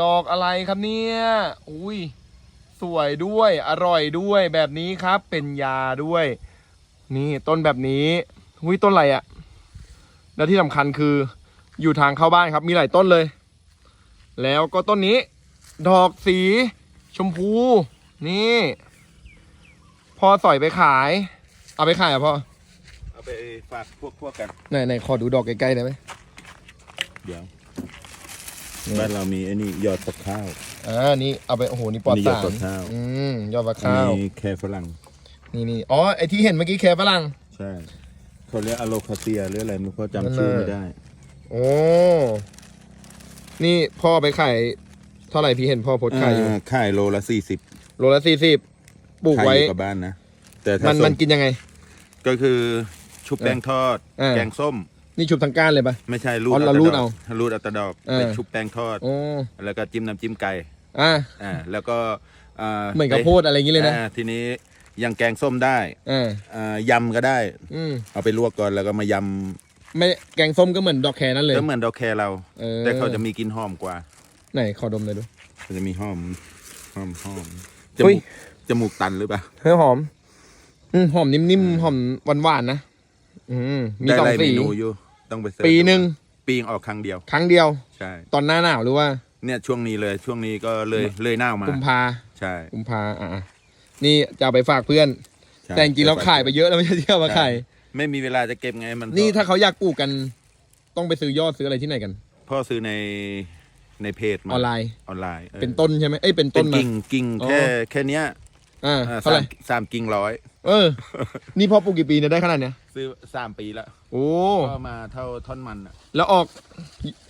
ดอกอะไรครับเนี่ย อุ้ย สวยด้วย อร่อยด้วยแบบนี้ครับ เป็นยาด้วย นี่ต้นแบบนี้ อุ้ยต้นอะไรอะ่ะ แล้วที่สำคัญคืออยู่ทางเข้าบ้านครับ มีหลายต้นเลย แล้วก็ต้นนี้ ดอกสี ชมพู นี่พ่อสอยไปขาย เอาไปขายอะพ่อ เอาไปฝากพวกพวกกัน ไหนไหนขอดูดอกใกล้ๆได้ไหมเดี๋ยวนี่ บ้านเรามีไอ้นี่ยอดฟักข้าว อ่านี่เอาไปโอ้โหนี่ปลอดนี่ยอสาดรฟักข้าว อืมยอดฟักอันข้าวนี้แครฝรั่ง นี่นี่อ๋อไอที่เห็นเมื่อกี้แคฝรั่ง ใช่ เขาเรียกอะโลคาเซียหรืออะไรไม่รู้เขานั่นจำชื่อน่ะไม่ได้ โอ้นี่พ่อไปขายเท่าไหร่พี่เห็นพ่อโพสต์ขายอยู่ อ่าขายโลละสี่สิบโลละสี่สิบปลูกขายไว้ อยู่กับบ้านนะ แต่ถ้ามันส้มันกินยังไง ก็คือชุบแป้งทอดเออแกงส้ม นี่ชุบทางก้านเลยปะ ไม่ใช่รูดอ๋อเราแต่รูดดเอากรูดเอาแตะดอกเออ ไปชุบแป้งทอด โอ้แล้วก็จิ้มน้ำจิ้มไก่อ่าอ่าแล้วก็อ่าเหมือนกับโพดอะไรอย่างงี้เลยนะอ่าทีนี้ยังแกงส้มได้อ่าอ่ายำก็ได้ อืมเอาไปลวกก่อนแล้วก็มายไม่แกงส้มก็เหมือนดอกแคนั่นเลำย ก็เหมือนดอกแครเราออ แต่เขาจะมีกลิ่นหอมกว่าไหนขอดมหน่อยดู เขาจะมีหอมหอมหอมจอุ๊มูย กจมูกตันหรือเปล่าเฮ้ยหอมอืมหอมนิ่มๆหอมหวานๆนะอืมมีได้สอหงลายเมสีนูอยู่ ต้องไปเสิร์ชปีหนึ่ง ดูปีงออกครั้งเดียว ครั้งเดียว ใช่ ตอนหน้าหนาวหรือว่าเนี่ยช่วงนี้เลยช่วงนี้ก็เลยเลยหน้ามา กุมภาใช่กุมภาอ่านี่จะเอาไปฝากเพื่อน ใช่แต่จริงๆเราขายไปเยอะแล้วไม่ใช่ที่เอามาขายไม่มีเวลาจะเก็บไงมันนี่ถ้าเขาอยากปลูกกัน ต้องไปซื้อยอดซื้ออะไรที่ไหนกัน พ่อซื้อในในเพจอมาอนไลน์ ออนไลน์ออเป็นต้นใช่ไหมเอ้ยเป็นเป็ต้นนมา กิ่งกิ่งอ๋อ แค่แค่เนี้ยอ่าอ่าเท่าไหสาร่มสามกิ่งร้อย เออ นี่พ่อปลูกกี่ปีเนี่ยได้ขนาดเนี้ย ซื้อสามปีแล้วโอ้ก็มาเท่าท่อนมันอะแล้วออก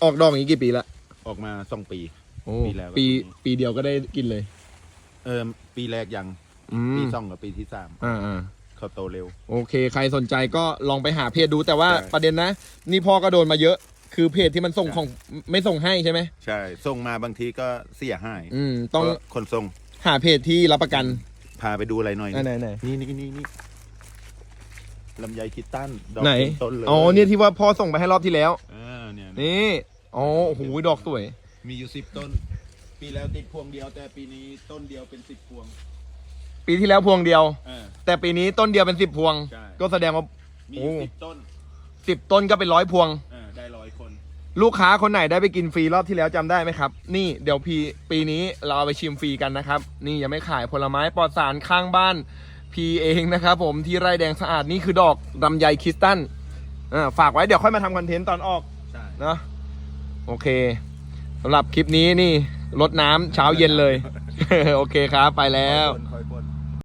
ออกดอกอย่างนี้กี่ปีละออกมาสองปี โอ้ปีแล้วก็ปีปีนี้ปีเดียวก็ได้กินเลย เออปีแรกยังอืปีมสองกับปีที่สามอ่าอ่าเขาโตเร็ว โอเค ใครสนใจก็ลองไปหาเพจดูแต่ว่าใช่ ประเด็นนะ นี่พ่อก็โดนมาเยอะ คือเพจที่มันส่งของไม่ส่งให้ใช่ไหมใช่ส่งมาบางทีก็เสียหายอืม ต้องเพราะคนส่งหาเพจที่รับประกันพาไปดูอะไรหน่อยไหนไหนไหนนี่นี่นี่นี่ ลำไยคิดตันดอกไหนเต็มต้นเลยอ๋อ เนี่ยที่ว่าพ่อส่งไปให้รอบที่แล้ว เออเนี่ยนี่ อ๋อ โอ้โห ดอกสวย มีอยู่สิบต้น ปีแล้วติดพวงเดียว แต่ปีนี้ต้นเดียวเป็นสิบพวงปีที่แล้วพวงเดียว เออ แต่ปีนี้ต้นเดียวเป็นสิบพวง ใช่ ก็แสดงว่า มีอยู่โอ้ สิบต้นสิบต้นก็เป็นร้อยพวง เออได้ร้อยคน ลูกค้าคนไหนได้ไปกินฟรีรอบที่แล้วจำได้ไหมครับ นี่เดี๋ยวพีปีนี้เราเอาไปชิมฟรีกันนะครับ นี่ยังไม่ขายผลไม้ปลอดสารข้างบ้าน พีเองนะครับผมที่ไร่แดงสะอาดนี่คือดอกลำไยคริสตัลอ่าฝากไว้เดี๋ยวค่อยมาทำคอนเทนต์ตอนออกใช่เนาะโอเคสำหรับคลิปนี้นี่ลดน้ำเช้าเย็นเลย โอเคครับ ไปแล้วคอยพ่นคอยพ่น